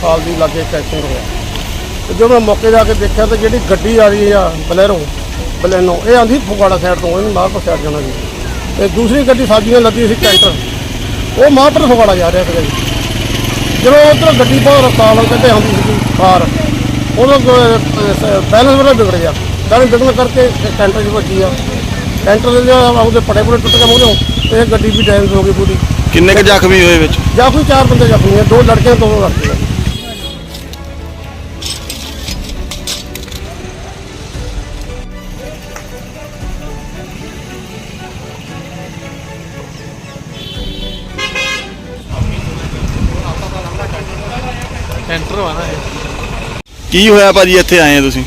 ਸਾਲ ਦੀ ਲਾਗੇ ਐਕਸੀਡੈਂਟ ਹੋਇਆ। ਤੇ ਜਦੋਂ ਮੈਂ ਮੌਕੇ ਜਾ ਕੇ ਦੇਖਿਆ ਤਾਂ ਜਿਹੜੀ ਗੱਡੀ ਆ ਰਹੀ ਆ ਬਲੈਰੋ ਬਲੈਨੋ ਇਹ ਆਂਦੀ ਫਗਵਾੜਾ ਸਾਈਡ ਤੋਂ ਇਹਨੂੰ ਮਾਹਪੁਰ ਸਾਈਡ ਜਾਣਾ ਸੀ। ਤੇ ਦੂਸਰੀ ਗੱਡੀ ਸਾਡੀਆਂ ਲੱਦੀ ਸੀ ਕੈਂਟਰ ਉਹ ਮਾਹਪੁਰ ਫਗਵਾੜਾ ਜਾ ਰਿਹਾ ਸੀਗਾ ਜੀ। ਜਦੋਂ ਉਧਰ ਗੱਡੀ ਬਹੁਤ ਰਫਤਾਰ ਨਾਲ ਕੱਢੇ ਆਉਂਦੀ ਸੀ ਕਾਰ ਉਦੋਂ ਬੈਲੈਂਸ ਬੜਾ ਵਿਗੜ ਗਿਆ। ਬੈਲੈਂਸ ਵਿਗੜਨ ਕਰਕੇ ਕੈਂਟਰ 'ਚ ਵੱਜੀ ਆ। ਕੈਂਟਰ ਦੇ ਜਿਹੜਾ ਉਹਦੇ ਪੜੇ ਪੜੇ ਟੁੱਟ ਗਏ ਮੂਹਰੋਂ ਤੇ ਇਹ ਗੱਡੀ ਵੀ ਡੈਮੇਜ ਹੋ ਗਈ ਪੂਰੀ। ਕਿੰਨੇ ਕੁ ਜ਼ਖਮੀ ਹੋਏ ਵਿੱਚ? ਜਾਂ ਕੋਈ ਚਾਰ ਬੰਦੇ ਜ਼ਖਮੀ ਆ ਦੋ ਲੜਕੇ ਦੋ ਲੜਕੇ। ਸੈਂਟਰ ਵਾ ਨਾ ਇਹ। ਕੀ ਹੋਇਆ ਭਾਜੀ? ਇੱਥੇ ਆਏ ਆ ਤੁਸੀਂ?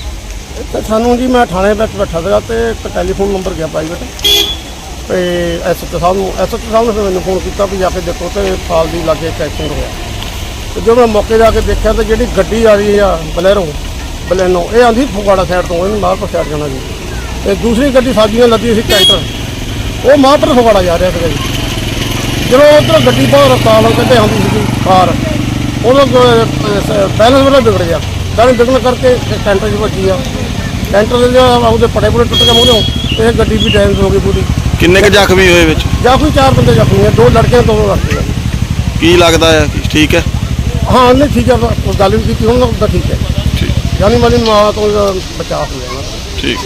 ਤੇ ਸਾਨੂੰ ਜੀ ਮੈਂ ਥਾਣੇ ਵਿੱਚ ਬੈਠਾ ਸੀਗਾ ਤੇ ਇੱਕ ਟੈਲੀਫੋਨ ਨੰਬਰ ਗਿਆ ਪ੍ਰਾਈਵੇਟ ਤੇ ਐਸਐਚ ਸਾਹਿਬ ਨੂੰ ਐਸਐਚ ਸਾਹਿਬ ਨੇ ਫਿਰ ਮੈਨੂੰ ਫੋਨ ਕੀਤਾ ਵੀ ਜਾ ਕੇ ਦੇਖੋ ਤੇ ਸਾਲ ਦੀ ਲਾਗੇ ਐਕਸੀਡੈਂਟ ਹੋਇਆ। ਤੇ ਜਦੋਂ ਮੈਂ ਮੌਕੇ ਜਾ ਕੇ ਦੇਖਿਆ ਤਾਂ ਜਿਹੜੀ ਗੱਡੀ ਆ ਰਹੀ ਆ ਬਲੈਰੋ ਬਲੈਨੋ ਇਹ ਆਂਦੀ ਫਗਵਾੜਾ ਸਾਈਡ ਤੋਂ ਇਹਨੂੰ ਮਾਹਪੁਰ ਸਾਈਡ ਜਾਣਾ ਸੀ ਤੇ ਦੂਸਰੀ ਗੱਡੀ ਸਾਡੀਆਂ ਲੱਦੀ ਸੀ ਕੈਂਟਰ ਉਹ ਮਾਹਪੁਰ ਫਗਵਾੜਾ ਜਾ ਰਿਹਾ ਸੀਗਾ ਜੀ। ਜਦੋਂ ਉਧਰ ਗੱਡੀ ਬਹੁਤ ਰਫਤਾਰ ਨਾਲ ਕੱਢੇ ਆਉਂਦੀ ਸੀ ਕਾਰ ਉਦੋਂ ਬੈਲੈਂਸ ਬੜਾ ਵਿਗੜ ਗਿਆ। ਬੈਲੈਂਸ ਵਿਗੜਨ ਕਰਕੇ ਕੈਂਟਰ 'ਚ ਵੱਜੀ ਆ। ਕੈਂਟਰ ਦੇ ਉਹਦੇ ਪੜੇ ਪੜੇ ਟੁੱਟ ਗਏ ਮੂਹਰੋਂ ਤੇ ਇਹ ਗੱਡੀ ਵੀ ਡੈਮੇਜ ਹੋ ਗਈ ਪੂਰੀ। ਕਿੰਨੇ ਕੁ ਜ਼ਖਮੀ ਹੋਏ ਵਿੱਚ? ਜਾਂ ਕੋਈ ਚਾਰ ਬੰਦੇ ਜ਼ਖਮੀ ਆ ਦੋ ਲੜਕੇ ਦੋ ਲੜਕੇ ਕੀ ਲੱਗਦਾ ਹੈ ਠੀਕ ਹੈ? ਹਾਂ ਨਹੀਂ ਠੀਕ ਹੈ ਗੱਲ ਵੀ ਕੀਤੀ ਹੁਣ ਤਾਂ ਠੀਕ ਹੈ। ਠੀਕ। ਜਾਨੀ ਮਾਲੀ ਮਾਂ ਤੋਂ ਬਚਾਅ ਹੋ ਗਿਆ। ਠੀਕ।